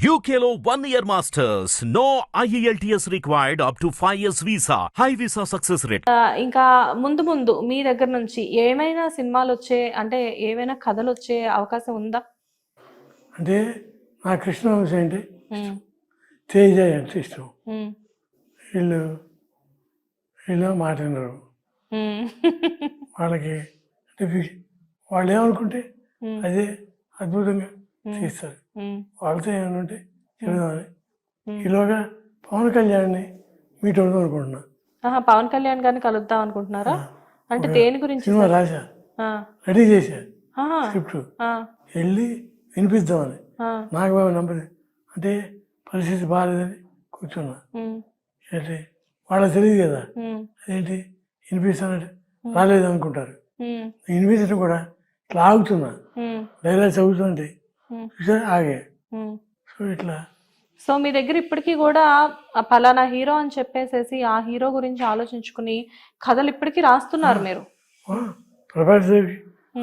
Year masters. No E IELTS required up to 5 years visa. High visa success rate. ఆ, ఇంకా ముందు ముందు మీ దగ్గర నుంచి ఏమైనా సినిమాలు వచ్చే అంటే ఏమైనా కథలు వచ్చే అవకాశం ఉందా? అంటే నా కృష్ణవంశ అంటే తేజ అంటే ఇష్టం. వీళ్ళు వీళ్ళు మాట వినరు ఉమ్, వాళ్ళకి అంటే వాళ్ళు ఏమనుకుంటే అదే అద్భుతంగా తీస్తారు. వాళ్ళతో ఏమైనా ఉంటే చెబుదామని. ఈలోగా పవన్ కళ్యాణ్ని మీట్ అవుదాం అనుకుంటున్నా. పవన్ కళ్యాణ్ గారిని కలుద్దాం అనుకుంటున్నారా? అంటే దేని గురించి సినిమా? రాశా? రెడీ చేశా. స్క్రిప్ట్. వెళ్ళి వినిపిద్దామని. ఆ, నాగబాబు నంబర్. అంటే పరిస్థితి బాగాలేదని కూర్చున్నా. అంటే వాళ్ళకి తెలియదు కదా. అదేంటి? వినిపిస్తానంటే రాలేదు అనుకుంటారు వినిపించడం కూడా ఇట్లా ఆగుతున్నా. డైలాగ్ చదువుతుంటే ఆగే. సో ఇట్లా. సో మీ దగ్గర ఇప్పటికీ కూడా ఆ పలానా హీరో అని చెప్పేసేసి ఆ హీరో గురించి ఆలోచించుకుని కథలు ఇప్పటికీ రాస్తున్నారు మీరు. ప్రభాస్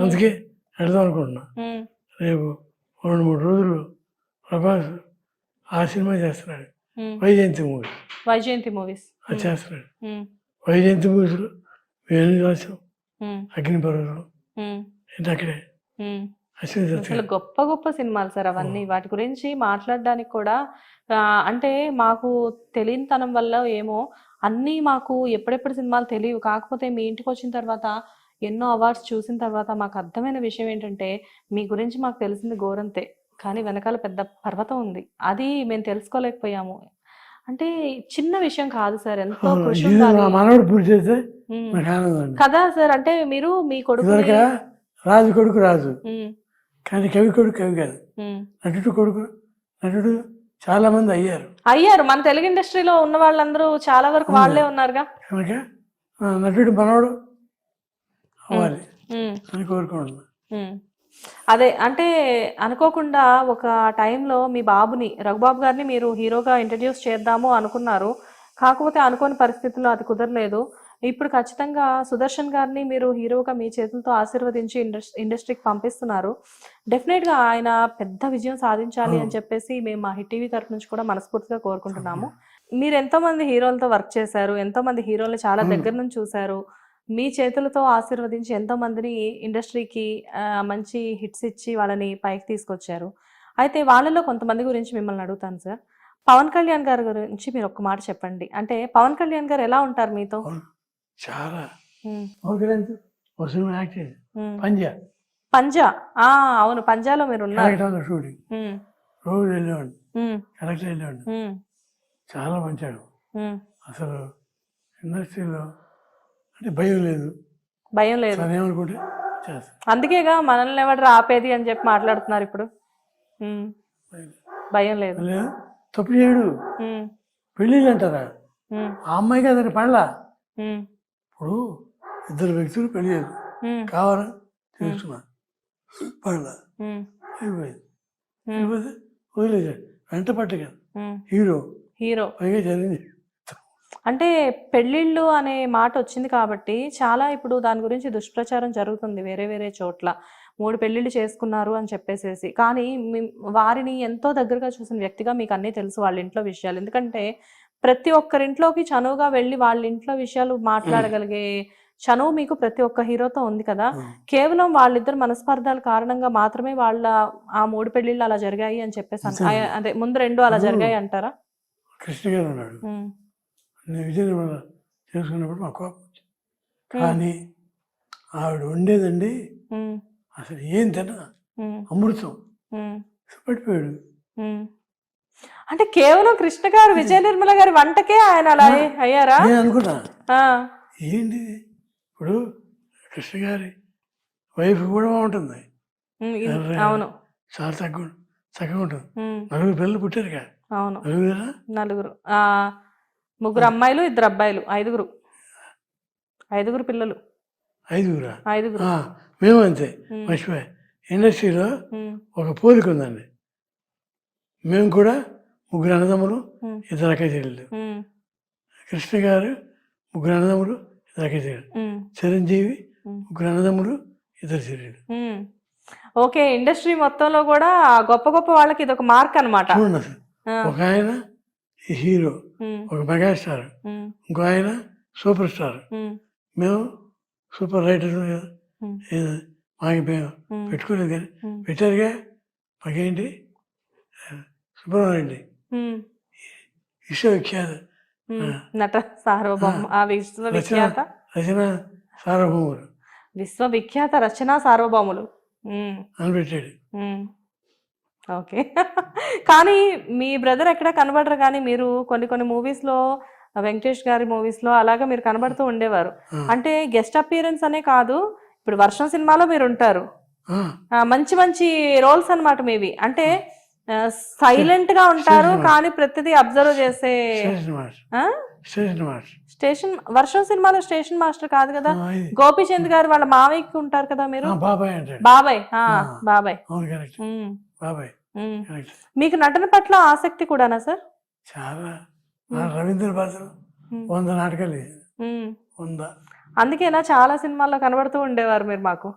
అందుకే వెళ్దాం అనుకుంటున్నా. రేపు రెండు మూడు రోజులు ప్రభాస్ ఆ సినిమా చేస్తున్నాడు. వైజయంతి మూవీ. వైజయంతి మూవీస్. అది చేస్తున్నాడు. వైజయంతి మూవీస్లో వేణు రాసాం అగ్నిపర్వతం అక్కడే? అసలు గొప్ప గొప్ప సినిమాలు సార్ అవన్నీ. వాటి గురించి మాట్లాడడానికి కూడా అంటే మాకు తెలియనితనం వల్ల ఏమో అన్నీ మాకు ఎప్పుడెప్పుడు సినిమాలు తెలియవు. కాకపోతే మీ ఇంటికి వచ్చిన తర్వాత ఎన్నో అవార్డ్స్ చూసిన తర్వాత మాకు అర్థమైన విషయం ఏంటంటే మీ గురించి మాకు తెలిసింది గోరంతే కానీ వెనకాల పెద్ద పర్వతం ఉంది. అది మేము తెలుసుకోలేకపోయాము. అంటే చిన్న విషయం కాదు సార్. ఎంతో కృషి కదా సార్. అంటే మీరు మీ కొడుకు రాజు కొడుకు రాజు. కానీ కవి కొడుకు కవి కాదు. నటుడు కొడుకు నటుడు చాలా మంది అయ్యారు. అయ్యారు. మన తెలుగు ఇండస్ట్రీలో ఉన్న వాళ్ళందరూ చాలా వరకు వాళ్ళే ఉన్నారుగా? కనుక నటుడు మనవడు అవ్వాలి. అని కోరుకుంటున్నా. ఉమ్. అదే అంటే అనుకోకుండా ఒక టైంలో మీ బాబుని రఘుబాబు గారిని మీరు హీరోగా ఇంట్రడ్యూస్ చేద్దాము అనుకున్నారు. కాకపోతే అనుకోని పరిస్థితుల్లో అది కుదరలేదు. ఇప్పుడు ఖచ్చితంగా సుదర్శన్ గారిని మీరు హీరోగా మీ చేతులతో ఆశీర్వదించి ఇండస్ ఇండస్ట్రీకి పంపిస్తున్నారు. డెఫినెట్గా ఆయన పెద్ద విజయం సాధించాలి అని చెప్పేసి మేము మా హిట్ టీవీ తరఫు నుంచి కూడా మనస్ఫూర్తిగా కోరుకుంటున్నాము. మీరు ఎంతో మంది హీరోలతో వర్క్ చేశారు ఎంతో మంది హీరోలు చాలా దగ్గర నుంచి చూశారు. మీ చేతులతో ఆశీర్వదించి ఎంతో మందిని ఇండస్ట్రీకి మంచి హిట్స్ ఇచ్చి వాళ్ళని పైకి తీసుకొచ్చారు. అయితే వాళ్ళలో కొంతమంది గురించి మిమ్మల్ని అడుగుతాను సార్. పవన్ కళ్యాణ్ గారి గురించి మీరు ఒక్క మాట చెప్పండి. అంటే పవన్ కళ్యాణ్ గారు ఎలా ఉంటారు మీతో. చాలా. ఓకే ఒక సినిమా యాక్ట్ చేసి. పంజా. పంజా? అవును పంజాలో మీరు ఉన్నారు షూటింగ్. రోజు వెళ్ళేవాడిని. ఉమ్, కలెక్టర్ వెళ్ళేవాడిని. ఉమ్, చాలా మంచాడు. అసలు ఇండస్ట్రీలో అంటే భయం లేదు. భయం లేదు. ఏమనుకుంటే అందుకేగా మనల్ని ఎవడు ఆపేది అని చెప్పి మాట్లాడుతున్నారు ఇప్పుడు. భయం లేదు. లేదు. తప్పు చేయడు. పెళ్ళిళ్ళు అంటారా? ఆ అమ్మాయికి అతని పడలా? ఇప్పుడు ఇద్దరు వ్యక్తులు పెళ్ళి తెలుసుకున్నా పడలా ఉమ్, అయిపోయింది. అయిపోతే వెంట. హీరో. హీరో. పైగా జరిగింది. అంటే పెళ్ళిళ్ళు అనే మాట వచ్చింది కాబట్టి చాలా ఇప్పుడు దాని గురించి దుష్ప్రచారం జరుగుతుంది వేరే వేరే చోట్ల. మూడు పెళ్ళిళ్ళు చేసుకున్నారు అని చెప్పేసేసి. కానీ వారిని ఎంతో దగ్గరగా చూసిన వ్యక్తిగా మీకు అన్నీ తెలుసు వాళ్ళ ఇంట్లో విషయాలు. ఎందుకంటే ప్రతి ఒక్కరింట్లోకి చనువుగా వెళ్ళి వాళ్ళ ఇంట్లో విషయాలు మాట్లాడగలిగే చనువు మీకు ప్రతి ఒక్క హీరోతో ఉంది కదా. కేవలం వాళ్ళిద్దరు మనస్పర్ధాల కారణంగా మాత్రమే వాళ్ళ ఆ మూడు పెళ్ళిళ్ళు అలా జరిగాయి అని చెప్పేసి అదే ముందు రెండు అలా జరిగాయి అంటారా? కృష్ణ గారు ఉన్నాడు. ఉమ్, నేను విజయనగరం చేసుకున్నప్పుడు మా కోపం. కానీ ఆవిడ ఉండేదండి. అసలు ఏం తిన అమృతం. పడిపోయాడు. అంటే కేవలం కృష్ణ గారు విజయ నిర్మల గారి వంటకే ఆయన అలా అయ్యి- అయ్యారా? నేను అనుకున్నా ఏంటి? ఇప్పుడు కృష్ణ గారి వైఫ్ కూడా బాగుంటుంది. అవును. చాలా తక్కువ చక్కగా ఉంటుంది. నలుగురు పిల్లలు పుట్టారు కదా అవును నలుగురా. ముగ్గురు అమ్మాయిలు ఇద్దరు అబ్బాయిలు ఐదుగురు. ఐదుగురు పిల్లలు. ఐదుగురా? ఐదుగురు. మేము అంతే. మర్చిపోయా. ఇండస్ట్రీలో ఒక పోలిక ఉందండి. మేము కూడా ముగ్గురు అన్నదమ్ములు ఉమ్, ఇద్దరు అక్క చెల్లెలు ఉమ్, కృష్ణ గారు ముగ్గురు అన్నదమ్ములు ఇద్దరు అక్క చెల్లెలు ఉమ్, చిరంజీవి ముగ్గురు అన్నదమ్ములు ఇద్దరు ఉమ్. ఓకే ఇండస్ట్రీ మొత్తంలో కూడా గొప్ప గొప్ప వాళ్ళకి ఇది ఒక మార్క్ అనమాట ఒక ఆయన హీరో ఒక మెగాస్టార్ ఇంకో ఆయన సూపర్ స్టార్. మేము. సూపర్ రైటర్ మాకు మేము పెట్టుకోలేదు కానీ పెట్టారుగా. మాకేంటి? సుబ్రహ్మణ్యండి విశ్వవిఖ్యాత నట సార్వభౌమ. ఆ. విశ్వవిఖ్యాత? రచన సార్వభౌముడు విశ్వవిఖ్యాత రచన సార్వభౌములు. అని పెట్టాడు. ఓకే. కానీ మీ బ్రదర్ ఎక్కడ కనబడరు కానీ మీరు కొన్ని కొన్ని మూవీస్లో వెంకటేష్ గారి మూవీస్లో అలాగా మీరు కనబడుతూ ఉండేవారు. అంటే గెస్ట్ అపియరెన్స్ అనే కాదు ఇప్పుడు వర్షం సినిమాలో మీరు ఉంటారు. మంచి మంచి రోల్స్ అన్నమాట మీవి. అంటే సైలెంట్గా ఉంటారు కానీ ప్రతిదీ అబ్జర్వ్ చేసే స్టేషన్ మాస్టర్ వర్షం సినిమాలో స్టేషన్ మాస్టర్ కాదు కదా. గోపీచంద్ గారు వాళ్ళ మావయ్యకి ఉంటారు కదా మీరు? బాబాయ్ బాబాయ్. బాబాయ్. బాబాయ్. మీకు నటన పట్ల ఆసక్తి కూడానా సార్? చాలా. రవీంద్ర భాషలో వంద నాటకాలు. వంద. అందుకేనా చాలా సినిమాల్లో కనబడుతూ ఉండేవారు మీరు మాకు.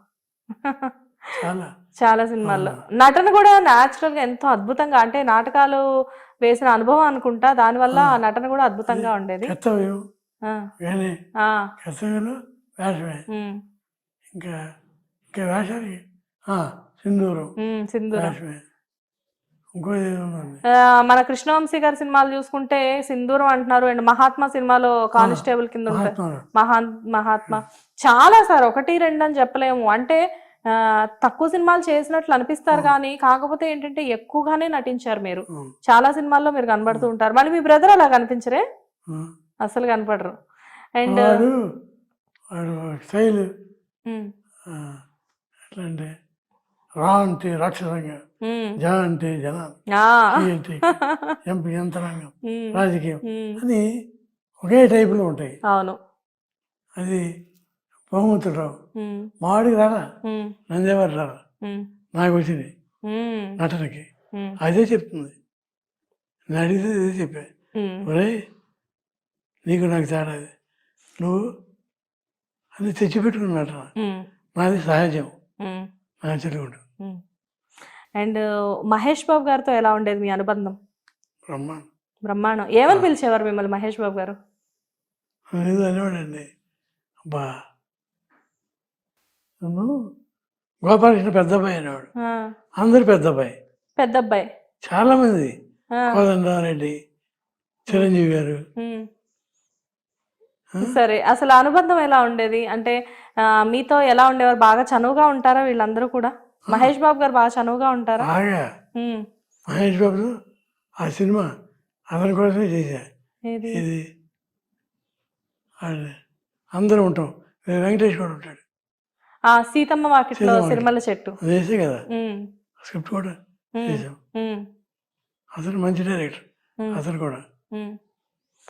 చాలా. సినిమాల్లో. నటన కూడా న్యాచురల్గా ఎంతో అద్భుతంగా అంటే నాటకాలు వేసిన అనుభవం అనుకుంటా దానివల్ల ఆ. నటన కూడా అద్భుతంగా ఉండేది. ఇంకా ఇంకా సింధూరం. సింధూరం. మన కృష్ణవంశీ గారి సినిమాలు చూసుకుంటే సింధూరం అంటున్నారు అండ్ మహాత్మా సినిమాలో కానిస్టేబుల్ కింద ఉంటారు. మహా మహాత్మా. చాలా సార్ ఒకటి రెండు అని చెప్పలేము. అంటే తక్కువ సినిమాలు చేసినట్లు అనిపిస్తారు కానీ కాకపోతే ఏంటంటే ఎక్కువగానే నటించారు మీరు. చాలా సినిమాల్లో మీరు కనబడుతూ ఉంటారు. మళ్ళీ మీ బ్రదర్ అలా కనిపించరే. అసలు కనపడరు. అండ్ వాడు వాడు స్టైల్ ఎట్లా అంటే రా అంటే రాక్షసంగా. జ అంటే జనాలు. టీ అంటే ఎంపీ యంత్రాంగం రాజకీయం. అని ఒకే టైపులో ఉంటాయి. అవును. అది బహుమతురావు ఉమ్, మావాడికి రారా నందేవారు రారా నాకు వచ్చింది నటనకి. అదే చెప్తుంది. నేను అడిగితే అదే చెప్పా. ఒరే నీకు నాకు తేడా అది. నువ్వు అది తెచ్చిపెట్టుకున్న నటన. నాది సహజం. నా తెలుగుడు. అండ్ మహేష్ బాబు గారితో ఎలా ఉండేది మీ అనుబంధం? బ్రహ్మాండం. బ్రహ్మాండం. ఏమని పిలిచేవారు మిమ్మల్ని మహేష్ బాబు గారు? అనేవాడండి అబ్బా గోపాలకృష్ణ పెద్ద అబ్బాయి అనేవాడు అందరు పెద్ద అబ్బాయి పెద్ద అబ్బాయి చాలామంది. ఆ, కోదండరామరెడ్డి చిరంజీవి గారు? సరే అసలు అనుబంధం ఎలా ఉండేది? అంటే మీతో ఎలా ఉండేవారు? బాగా చనువుగా ఉంటారా వీళ్ళందరూ కూడా? మహేష్ బాబు గారు బాగా చనువుగా ఉంటారా? బాగా. మహేష్ బాబుతో ఆ సినిమా అతని కోసమే చేశా. ఇది అది అందరం ఉంటాం. వెంకటేష్ కూడా ఉంటాడు. ఆ సీతమ్మ వాకిట్లో. సిరిమల్ల చెట్టు. వేసే కదా? స్క్రిప్ట్ కూడా చేసాం అతను మంచి డైరెక్టర్ అతను కూడా.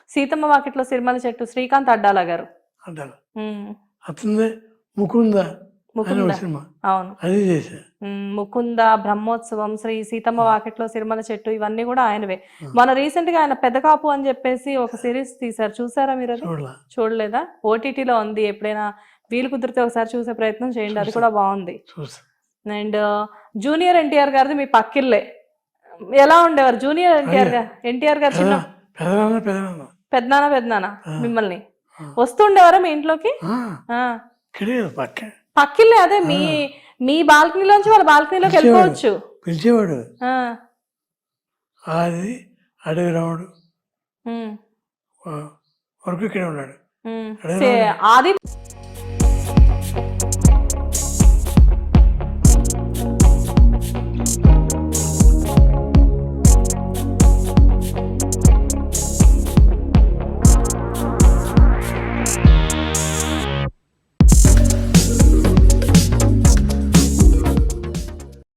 సీతమ్మ వాకిట్లో సిరిమల్ల చెట్టు శ్రీకాంత్ అడ్డాల గారు. ఉమ్, అతనిదే ముకుంద సినిమా. అవును. అది చేశా. ముకుంద బ్రహ్మోత్సవం శ్రీ సీతమ్మ వాకిట్లో సిరిమల చెట్టు ఇవన్నీ కూడా ఆయనవే. మన రీసెంట్గా ఆయన పెద్ద కాపు అని చెప్పేసి ఒక సిరీస్ తీశారు. చూసారా మీరు అది? చూడలేదా? ఓటీటీలో ఉంది ఎప్పుడైనా వీలు కుదిరితే ఒకసారి చూసే ప్రయత్నం చేయండి అది కూడా బాగుంది. అండ్ జూనియర్ ఎన్టీఆర్ గారిది మీ పక్కిల్లే. ఎలా ఉండేవారు జూనియర్ ఎన్టీఆర్ గారు? ఎన్టీఆర్ గారు చిన్న పెద్దనాన్న పెద్దనాన్న. మిమ్మల్ని. వస్తుండేవారా మీ ఇంట్లోకి? పక్కిల్లే అదే మీ మీ బాల్కనీలోంచి వాళ్ళ బాల్కనీలోకి. వెళ్ళిపోవచ్చు. పిలిచేవాడు. అది అడవి రాముడు. వరకు ఇక్కడే ఉన్నాడు. ఆది